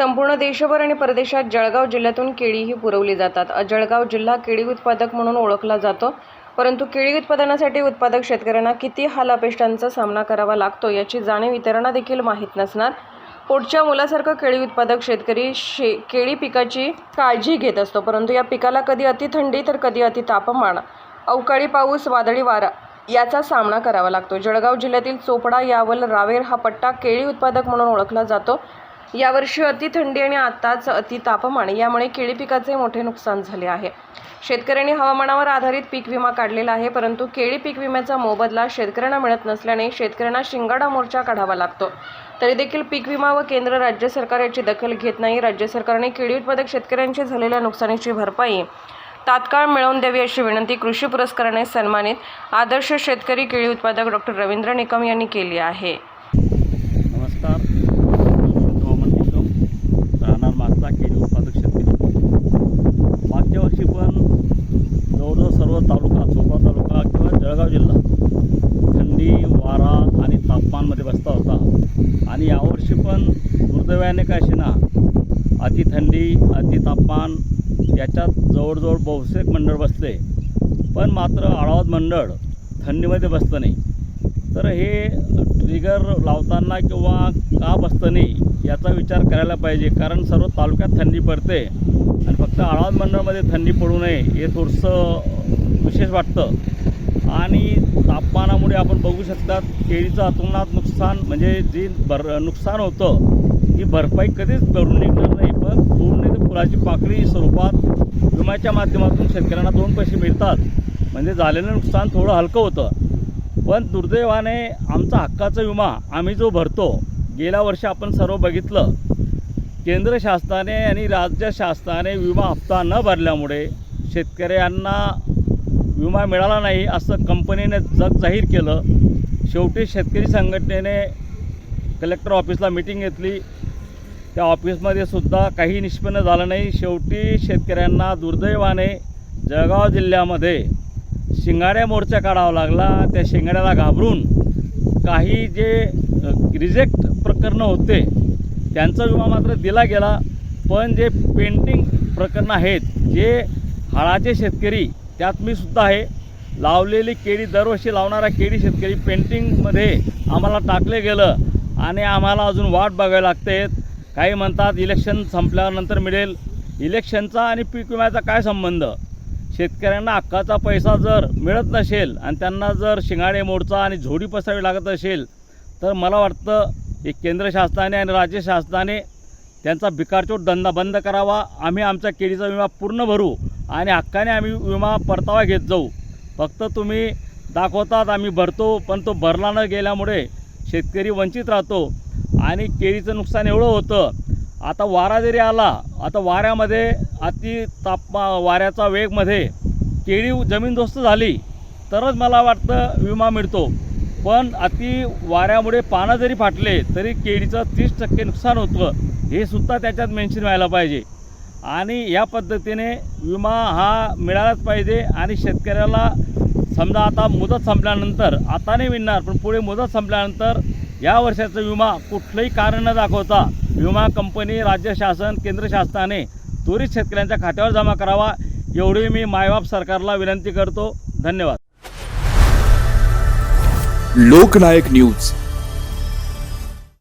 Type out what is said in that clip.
संपूर्ण देशभर आणि परदेशात जळगाव जिल्ह्यातून केळीही पुरवली जातात. जळगाव जिल्हा केळी उत्पादक म्हणून ओळखला जातो. परंतु केळी उत्पादनासाठी उत्पादक शेतकऱ्यांना किती हाल अपेष्टांचा सामना करावा लागतो याची जाणीव इतरांना देखील माहीत नसणार. पोटच्या मुलासारखं केळी उत्पादक शेतकरी शे केळी पिकाची काळजी घेत असतो. परंतु या पिकाला कधी अति थंडी तर कधी अति तापमान अवकाळी पाऊस वादळी वारा याचा सामना करावा लागतो. जळगाव जिल्ह्यातील चोपडा यावल रावेर हा पट्टा केळी उत्पादक म्हणून ओळखला जातो. यावर्षी अति थंडी आणि आताच अति तापमान यामुळे केळी पिकाचे मोठे नुकसान झाले आहे. शेतकऱ्यांनी हवामानावर आधारित पीक विमा काढलेला आहे परंतु केळी पीक विम्याचा मोबदला शेतकऱ्यांना मिळत नसल्याने शेतकऱ्यांना शिंगाडा मोर्चा काढावा लागतो. तरी देखील पीक विमा व केंद्र राज्य सरकार याची दखल घेत नाही. राज्य सरकारने केळी उत्पादक शेतकऱ्यांची झालेल्या नुकसानीची भरपाई तात्काळ मिळवून द्यावी अशी विनंती कृषी पुरस्काराने सन्मानित आदर्श शेतकरी केळी उत्पादक डॉक्टर रवींद्र निकम यांनी केली आहे नमस्कार हवामान निकम राहणार मागचा केळी उत्पादक शेतकरी मागच्या वर्षी पण जवळजवळ सर्व तालुका चोपडा तालुका किंवा जळगाव जिल्हा थंडी वारा आणि तापमानमध्ये बसता होता आणि यावर्षी पण दुर्दैवाने का असेना अति थंडी अति तापमान याच्यात जवळजवळ बहुतेक मंडळ बसले. पण मात्र आळावत मंडळ थंडीमध्ये बसतं नाही. तर हे ट्रिगर लावताना किंवा का बसतं नाही याचा विचार करायला पाहिजे. कारण सर्व तालुक्यात थंडी पडते. आणि फक्त आळावत मंडळमध्ये थंडी पडू नये हे थोडंसं विशेष वाटतं. आणि तापमानामुळे आपण बघू शकतात केळीचं अतोनात नुकसान म्हणजे जे बर नुकसान होतं ही भरपाई कधीच भरून निघणार नाही. पण पूर्ण ते फुलाची पाकळी स्वरूपात विम्याच्या माध्यमातून शेतकऱ्यांना दोन पैसे मिळतात. म्हणजे झालेलं नुकसान थोडं हलकं होतं. पण दुर्दैवाने आमचा हक्काचा विमा आम्ही जो भरतो गेल्या वर्षी आपण सर्व बघितलं. केंद्र शासनाने आणि राज्य शासनाने विमा हप्ता न भरल्यामुळे शेतकऱ्यांना विमा मिळाला नाही असं कंपनीने जग जाहीर केलं. शेवटी शेतकरी संघटनेने कलेक्टर ऑफिसला मिटिंग घेतली. त्या ऑफिसमध्ये सुद्धा काही निष्पन्न झालं नाही. शेवटी शेतकऱ्यांना दुर्दैवाने जळगाव जिल्ह्यामध्ये शिंगाड्या मोर्चा काढावा लागला. त्या शिंगाड्याला घाबरून काही जे रिजेक्ट प्रकरणं होते त्यांचा विमा मात्र दिला गेला. पण जे पेंटिंग प्रकरणं आहेत जे हाळाचे शेतकरी त्यात मी सुद्धा आहे. लावलेली केळी दरवर्षी लावणारा केळी शेतकरी पेंटिंगमध्ये आम्हाला टाकले गेलं आणि आम्हाला अजून वाट बघावी लागते. काही म्हणतात इलेक्शन संपल्यानंतर मिळेल. इलेक्शनचा आणि पीक विम्याचा काय संबंध? शेतकऱ्यांना हक्काचा पैसा जर मिळत नसेल आणि त्यांना जर शिंगाडे मोडचा आणि झोडी पसावी लागत असेल तर मला वाटतं की केंद्र शासनाने आणि राज्य शासनाने त्यांचा बिकारचोट धंदा बंद करावा. आम्ही आमचा केळीचा विमा पूर्ण भरू आणि हक्काने आम्ही विमा परतावा घेत जाऊ. फक्त तुम्ही दाखवतात आम्ही भरतो पण तो भरला न गेल्यामुळे शेतकरी वंचित राहतो. आणि केळीचं नुकसान एवढं होतं. आता वारा जरी आला आता वाऱ्यामध्ये अति तापमा वाऱ्याचा वेगमध्ये केळी जमीनदोस्त झाली तरच मला वाटतं विमा मिळतो. पण अति वाऱ्यामुळे पानं जरी फाटले तरी केळीचं तीस टक्के नुकसान होतं. हे सुद्धा त्याच्यात मेन्शन व्हायला पाहिजे. आणि या पद्धतीने विमा हा मिळालाच पाहिजे आणि शेतकऱ्याला समजा आता मुदत संपल्यानंतर आता नाही मिळणार पण पुढे मुदत संपल्यानंतर या वर्षाचा विमा कुठलंही कारण न दाखवता विमा कंपनी राज्य शासन केंद्र शासनाने त्वरित शेतकऱ्यांच्या खात्यावर जमा करावा एवढी मी मायबाप सरकारला विनंती करतो. धन्यवाद. लोकनायक न्यूज.